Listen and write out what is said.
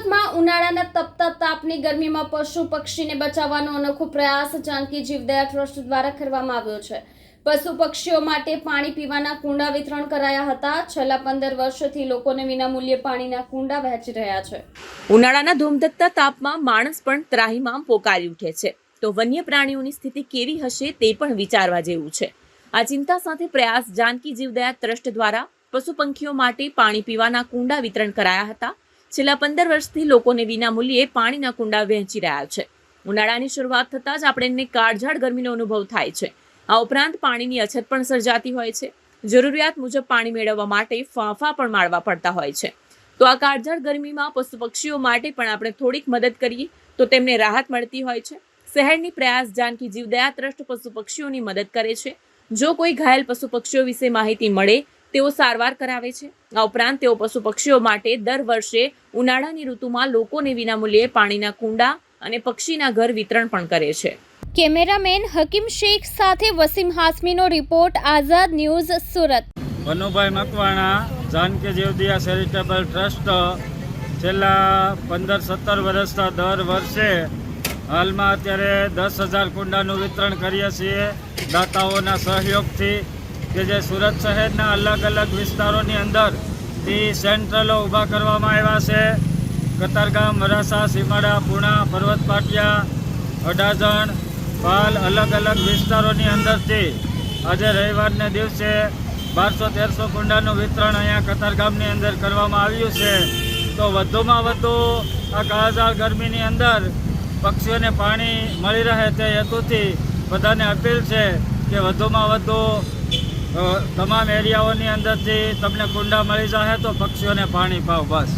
સુરતમાં ઉનાળાના તપતા તાપની ગરમીમાં પશુ પક્ષીને બચાવવાનો અનોખો પ્રયાસ જાનકી જીવદયા ટ્રસ્ટ દ્વારા કરવામાં આવ્યો છે. પશુ પક્ષીઓ માટે પાણી પીવાના કુંડા વિતરણ કરાયા હતા. છેલ્લા પંદર વર્ષથી લોકોને વિનામૂલ્યે પાણીના કુંડા વહેંચી રહ્યા છે. ઉનાળાના ધૂમધકતા તાપમાં માણસ પણ ત્રાહીમામ પોકારી ઉઠે છે. તો વન્ય પ્રાણીઓની સ્થિતિ કેવી હશે તે પણ વિચારવા જેવું છે. આ ચિંતા સાથે પ્રયાસ જાનકી જીવદયા ટ્રસ્ટ દ્વારા પશુ પંખીઓ માટે પાણી પીવાના કુંડા વિતરણ કરાયા હતા. છેલ્લા પંદર વર્ષથી લોકોને વિનામૂલ્યે પાણીના કુંડા વહેંચી રહ્યા છે. ઉનાળાની શરૂઆત થતાં જ આપણને કાળઝાળ ગરમીનો અનુભવ થાય છે. આ ઉપરાંત પાણીની અછત પણ સર્જાતી હોય છે. જરૂરિયાત મુજબ પાણી મેળવવા માટે ફાંફા પણ મારવા પડતા હોય છે. તો આ કાળઝાળ ગરમીમાં પશુ પક્ષીઓ માટે પણ આપણે થોડીક મદદ કરીએ તો તેમને રાહત મળતી હોય છે. શહેરની પ્રયાસ જાનકી જીવદયા ટ્રસ્ટ પશુ પક્ષીઓની મદદ કરે છે. જો કોઈ ઘાયલ પશુ પક્ષીઓ વિશે માહિતી મળે તેઓ સારવાર કરાવે છે. આ ઉપરાંત તેઓ પશુ પક્ષીઓ માટે દર વર્ષે ઉનાળાની ઋતુમાં લોકોને વિનામૂલ્યે પાણીના કુંડા અને પક્ષીના ઘર વિતરણ પણ કરે છે. કેમેરામેન હકીમ શેખ સાથે Wasim હાસમીનો report Azad news Surat. Manubhai Makwana Janaki Jivdaya charitable trust છેલ્લા પંદર સત્તર વર્ષથી દર વર્ષે હાલમાં અત્યારે દસ હજાર કુંડાનું વિતરણ કરીએ છીએ. દાતાઓના સહયોગથી કે જે સુરત શહેરના અલગ અલગ વિસ્તારોની અંદર ટી સેન્ટ્રલો ઊભા કરવામાં આવ્યા છે. કતારગામ વરાસા સીમાડા, પૂણા, પર્વત પાટિયા, અડાજણ, પાલ અલગ અલગ વિસ્તારોની અંદરથી આજે રવિવારને દિવસે બારસો તેરસો કુંડાનું વિતરણ અહીંયા કતારગામની અંદર કરવામાં આવ્યું છે. તો વધુમાં વધુ આ કાળઝાળ ગરમીની અંદર પક્ષીઓને પાણી મળી રહે તે હેતુથી બધાને અપીલ છે કે વધુમાં વધુ તમામ એરિયાઓની અંદરથી તમને કુંડા મળી જશે તો પક્ષીઓને પાણી પાવ બસ.